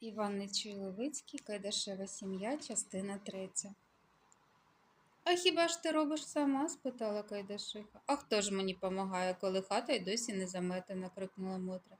Іван Нечуй-Левицький, Кайдашева сім'я, частина третя. А хіба ж ти робиш сама? спитала Кайдашиха. А хто ж мені помагає, коли хата й досі не заметена? крикнула Мотря.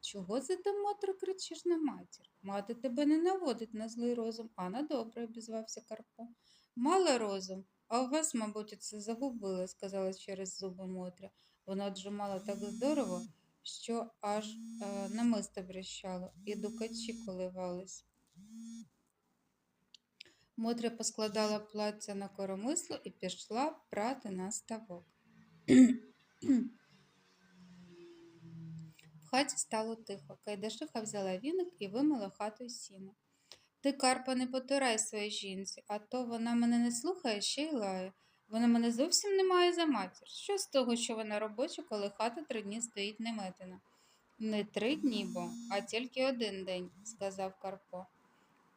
Чого це ти, Мотре, кричиш на матір? Мати тебе не наводить на злий розум, а на добре, обізвався Карпо. Мала розум, а у вас, мабуть, це загубили, сказала через зуби Мотря. Вона отжимала так здорово, що аж е, намисто брещало, і дукачі коливались. Мотря поскладала плаття на коромисло і пішла прати на ставок. В хаті стало тихо. Кайдашиха взяла віник і вимила хату з сіна. Ти, Карпа, не потурай своїй жінці, а то вона мене не слухає, ще й лає. Вона мене зовсім не має за матір. Що з того, що вона робоча, коли хата три дні стоїть неметена? Не три дні, бо, а тільки один день, сказав Карпо.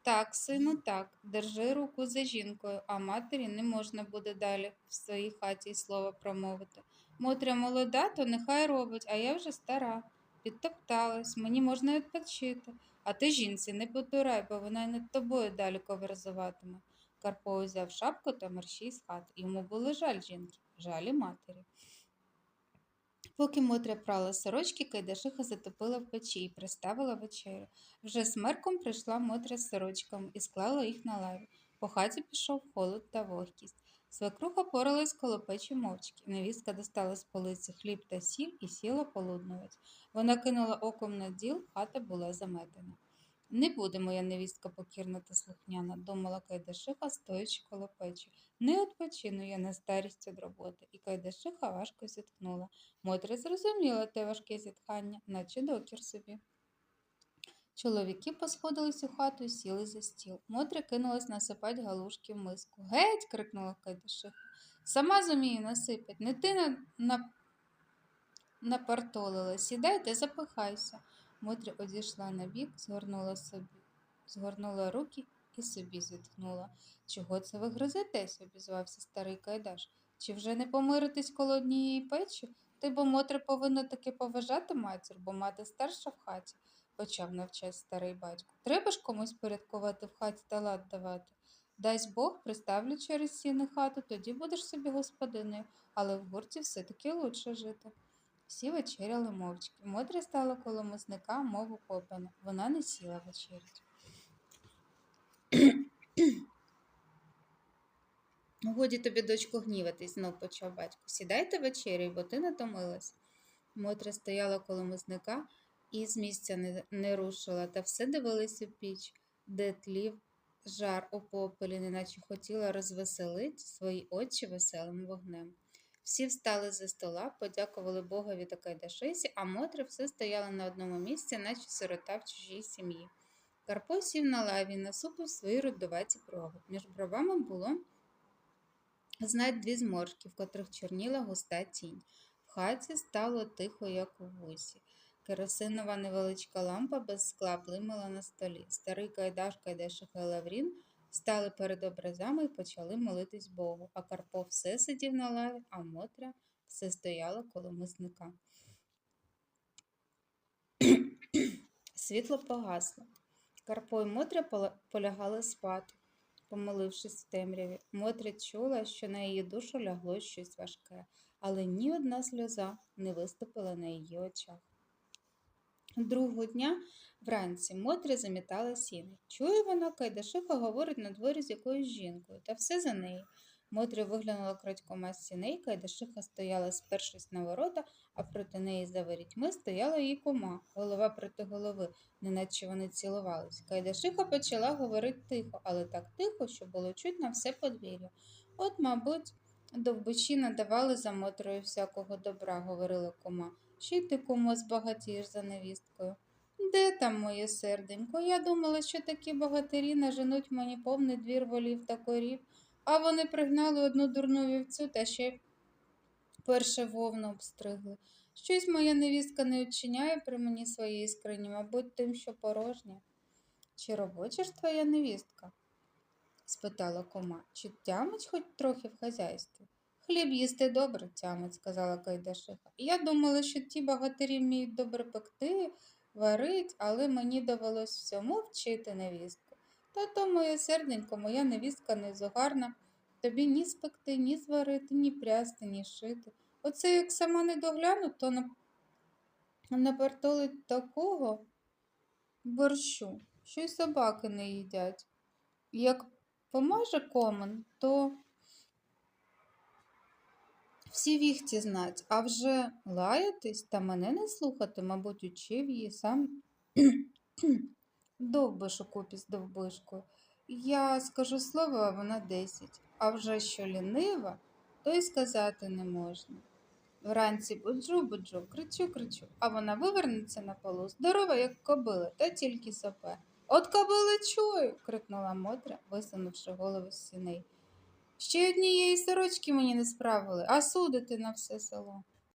Так, сину, так, держи руку за жінкою, а матері не можна буде далі в своїй хаті й слова промовити. Мотря молода, то нехай робить, а я вже стара. Підтопталась, мені можна відпочити. А ти жінці не потурай, бо вона й над тобою далі коверзуватиме. Карпо взяв шапку та мерщій з хати. Йому було жаль жінки, жаль і матері. Поки Мотря прала сорочки, Кайдашиха затопила в печі і приставила вечерю. Вже смерком прийшла Мотря з сорочками і склала їх на лаві. По хаті пішов холод та вогкість. Свекруха поралась коло печі мовчки. Невістка достала з полиці хліб та сіль і сіла полуднувати. Вона кинула оком на діл, хата була заметена. Не буде моя невістка покірна та слухняна, думала Кайдашиха, стоячи коло печі. Не відпочину я на старість від роботи, і Кайдашиха важко зітхнула. Мотря зрозуміла те важке зітхання, наче докір собі. Чоловіки посходились у хату і сіли за стіл. Мотря кинулась насипать галушки в миску. Геть. крикнула Кайдашиха. Сама зумію насипать, не ти на... напартолила. Сідай та запихайся. Мотря одійшла на бік, згорнула собі, згорнула руки і собі зітхнула. Чого це ви гризетесь? обізвався старий Кайдаш. Чи вже не помиритесь коло однієї печі? Ти, бо Мотря повинна таки поважати матір, бо мати старша в хаті, почав навчати старий батько. Треба ж комусь порядкувати в хаті та лад давати. Дасть Бог, приставлю через сіни хату, тоді будеш собі господиною, але в гурті все-таки лучше жити. Всі вечеряли мовчки. Мотря стала коло мисника, мов укопана. Вона не сіла вечерять. Годі тобі, дочко, гніватись, знов почав батько. Сідайте вечерю, бо ти натомилась. Мотря стояла коло мисника і з місця не, не рушила, та все дивилася в піч, де тлів жар у попелі, неначе хотіла розвеселити свої очі веселим вогнем. Всі встали за стола, подякували Богові та Кайдашисі, а Мотря все стояла на одному місці, наче сирота в чужій сім'ї. Карпо сів на лаві, насупив свої рудуваті брови. Між бровами було знать дві зморшки, в котрих чорніла густа тінь. В хаті стало тихо, як у вусі. Керосинова невеличка лампа без скла блимала на столі. Старий Кайдаш, Кайдашиха Лаврін стали перед образами і почали молитись Богу, а Карпо все сидів на лаві, а Мотря все стояла коло мисника. Світло погасло. Карпо і Мотря полягали спати, помолившись в темряві. Мотря чула, що на її душу лягло щось важке, але ні одна сльоза не виступила на її очах. Другого дня вранці Мотря замітала сіни. Чує вона, Кайдашиха говорить на дворі з якоюсь жінкою, та все за нею. Мотря виглянула крадькома з сіней, Кайдашиха стояла, спершись на ворота, а проти неї за ворітьми стояла її кума, голова проти голови, неначе вони цілувались. Кайдашиха почала говорити тихо, але так тихо, що було чуть на все подвір'я. От, мабуть, довбичі надавали за Мотрою всякого добра, говорила кума. Ще й ти кому збагатієш за невісткою. Де там моє серденько? Я думала, що такі богатирі наженуть мені повний двір волів та корів, а вони пригнали одну дурну вівцю та ще перше вовну обстригли. Щось моя невістка не вчиняє при мені своєї скрині, мабуть, тим, що порожня. Чи робоча ж твоя невістка? спитала кома. Чи тямить хоч трохи в хазяйстві? Хліб їсти добре, тямить, сказала Кайдашиха. Я думала, що ті богатирі вміють добре пекти, варить, але мені довелось всьому вчити невістку. Та то, моє серденько, моя невістка не зогарна. Тобі ні спекти, ні зварити, ні прясти, ні шити. Оце як сама не догляну, то на... такого борщу, що й собаки не їдять. Як помаже комин, то всі віхті знать, а вже лаятись та мене не слухати, мабуть, учив її сам довбиш у купі з довбишкою. Я скажу слово, а вона десять, а вже що лінива, то й сказати не можна. Вранці буджу, буджу, кричу, кричу, а вона вивернеться на полу, здорова, як кобила, та тільки сопе. От кобили чую. крикнула Мотря, висунувши голову з сіней. Ще однієї сорочки мені не справили, а судити на все село.